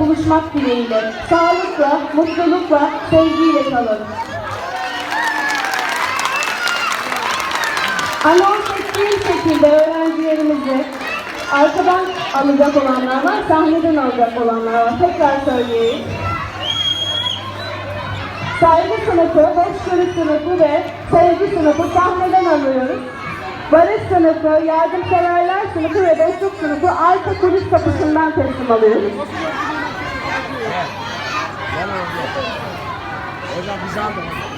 buluşmak dileğiyle. Sağlıkla, mutlulukla, sevgiyle kalın. Anons ettiğim şekilde öğrencilerimizi arkadan alacak olanlar var, sahneden alacak olanlar var. Tekrar söyleyeyim. Saygı sınıfı, hoşgörü sınıfı ve sevgi sınıfı sahneden alıyoruz. Barış sınıfı, yardımseverler sınıfı ve dostluk sınıfı arka kulis kapısından teslim alıyoruz. Hocam bizi alın.